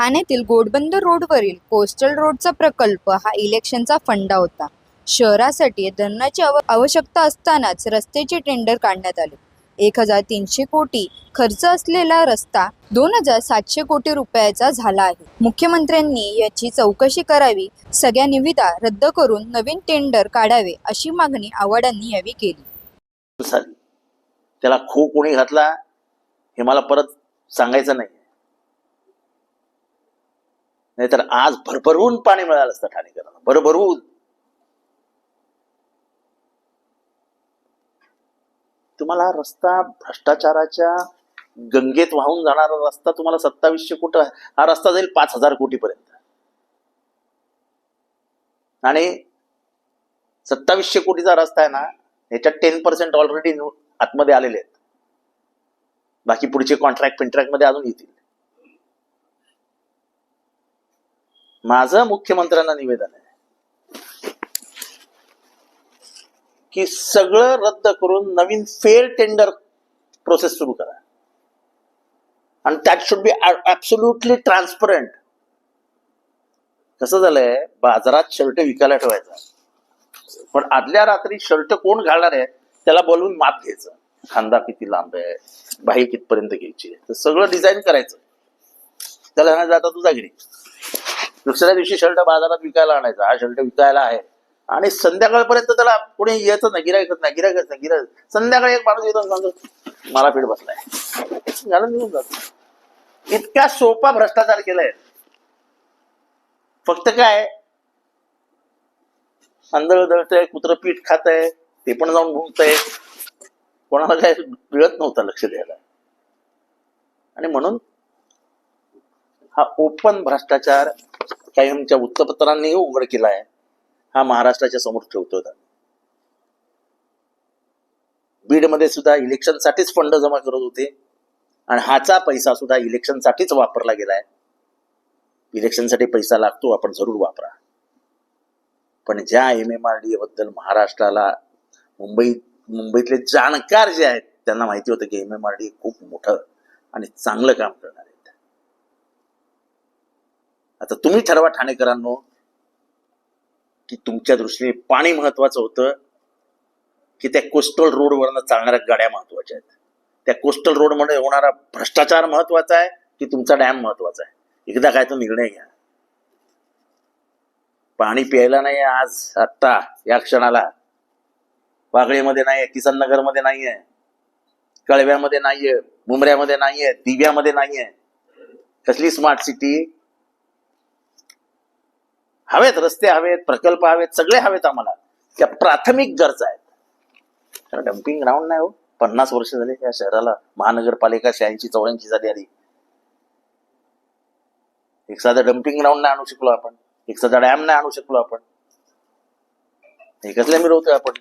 ठाण्यातील गोडबंदर रोडवरील कोस्टल रोडचा प्रकल्प हा इलेक्शनचा फंडा होता. शहरासाठी धरणाची आवश्यकता असतानाच रस्त्याचे टेंडर काढण्यात आले. एक हजार तीनशे कोटी खर्च असलेला रस्ता दोन हजार सातशे कोटी रुपयाचा झाला आहे. मुख्यमंत्र्यांनी याची चौकशी करावी सगळ्या निविदा रद्द करून नवीन टेंडर काढावे अशी मागणी आव्हाडांनी यावेळी केली. त्याला खो कोणी घातला हे मला परत सांगायचं नाही. नाहीतर आज भरभरून पाणी मिळालं असतं ठाणेकरांना. भरभरून. तुम्हाला रस्ता भ्रष्टाचाराच्या गंगेत वाहून जाणारा रस्ता तुम्हाला सत्तावीसशे कोटी हा रस्ता जाईल पाच हजार कोटीपर्यंत. आणि सत्तावीसशे कोटीचा रस्ता आहे ना याच्यात टेन पर्सेंट ऑलरेडी आतमध्ये आलेले आहेत. बाकी पुढचे कॉन्ट्रॅक्ट पिंट्रॅक्टमध्ये अजून येतील. माझं मुख्यमंत्र्यांना निवेदन आहे की सगळं रद्द करून नवीन फेअर टेंडर प्रोसेस सुरू करा. आणि that should be absolutely transparent कसं झालंय? बाजारात शर्ट विकायला ठेवायचा. पण आदल्या रात्री शर्ट कोण घालणार आहे? त्याला बोलवून माप घ्यायचं. खांदा किती लांब आहे? बाही कितपर्यंत घ्यायची आहे? तर सगळं डिझाईन करायचं. त्याला नाही जाता तुझा घरी. दुसऱ्या दिवशी शर्ट बाजारात विकायला आणायचा. हा शर्ट विकायला आहे. आणि संध्याकाळपर्यंत त्याला कोणी येत नाही गिरायकच नाही गिरायकच नाही गिरायक संध्याकाळी एक माणूस येतो सांगतो मला पीठ बसलाय. घालून निघून जातो. इतका सोपा भ्रष्टाचार केलाय. फक्त काय आंधळ दळतंय कुत्र पीठ खात आहे ते पण जाऊन भुंकतंय कोणाला काय मिळत नव्हतं लक्ष द्यायला. आणि म्हणून हा ओपन भ्रष्टाचार काही आमच्या वृत्तपत्रांनीही उघड केला आहे हा महाराष्ट्राच्या समोर ठेवतो बीडमध्ये सुद्धा इलेक्शनसाठीच फंड जमा करत होते. आणि हाचा पैसा सुद्धा इलेक्शनसाठीच वापरला गेलाय. इलेक्शनसाठी पैसा लागतो आपण जरूर वापरा. पण ज्या एम एम आर डी बद्दल महाराष्ट्राला मुंबई मुंबईतले जाणकार जे आहेत त्यांना माहिती होतं की एम एम आर डी खूप मोठं आणि चांगलं काम करणार. आहे आता तुम्ही ठरवा ठाणेकरांनो की तुमच्या दृष्टीने पाणी महत्वाचं होतं की त्या कोस्टल रोडवरनं चालणाऱ्या गाड्या महत्त्वाच्या आहेत. त्या कोस्टल रोडमध्ये होणारा भ्रष्टाचार महत्त्वाचा आहे की तुमचा डॅम महत्त्वाचा आहे? एकदा काय तो निर्णय घ्या. पाणी प्यायला नाही आज आत्ता या क्षणाला. वागळेमध्ये नाहीये किसन नगरमध्ये नाहीये. कळव्यामध्ये नाहीये मुंबऱ्यामध्ये नाहीये दिव्यामध्ये नाहीये. कसली स्मार्ट सिटी हवेत रस्ते हवेत प्रकल्प हवेत सगळे हवेत आम्हाला. त्या प्राथमिक गरजा आहेत. डम्पिंग ग्राउंड नाही हो. पन्नास वर्ष झाले या शहराला. महानगरपालिका शहाऐंशी चौऱ्याऐंशी झाली आली एक साधा डम्पिंग ग्राउंड नाही आणू शकलो आपण. एक साधा डॅम नाही आणू शकलो आपण. हे कसल्या मिरवतोय आपण.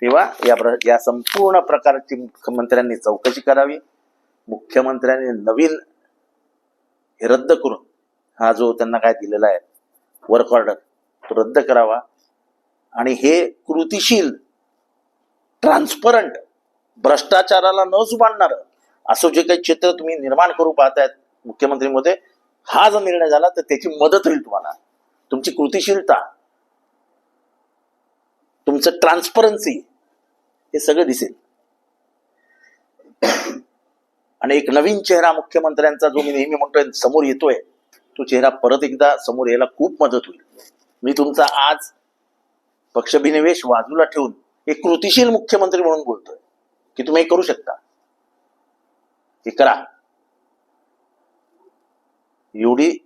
तेव्हा या प्र- या संपूर्ण प्रकारची मुख्यमंत्र्यांनी चौकशी करावी. मुख्यमंत्र्यांनी नवीन हे रद्द करून हा जो त्यांना काय दिलेला आहे वर्क ऑर्डर तो रद्द करावा. आणि हे कृतिशील ट्रान्सपरंट भ्रष्टाचाराला न जुबाडणार असं जे काही चित्र तुम्ही निर्माण करू पाहतायत मुख्यमंत्रीमध्ये हा जर निर्णय झाला तर त्याची मदत होईल तुम्हाला. तुमची कृतिशीलता तुमचं ट्रान्सपरन्सी हे सगळं दिसेल. आणि एक नवीन चेहरा मुख्यमंत्र्यांचा जो मी नेहमी म्हणतोय समोर येतोय तो चेहरा परत एकदा समोर यायला खूप मदत होईल. मी तुमचा आज पक्षभिनिवेश बाजूला ठेवून एक कृतिशील मुख्यमंत्री म्हणून बोलतोय की तुम्ही हे करू शकता. हे करा. एवढी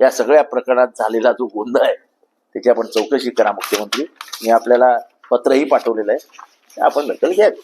या सगळ्या प्रकरणात झालेला जो गोंधळ आहे त्याची आपण चौकशी करा मुख्यमंत्री. मी आपल्याला पत्रही पाठवलेलं आहे. आपण दखल घ्यावी.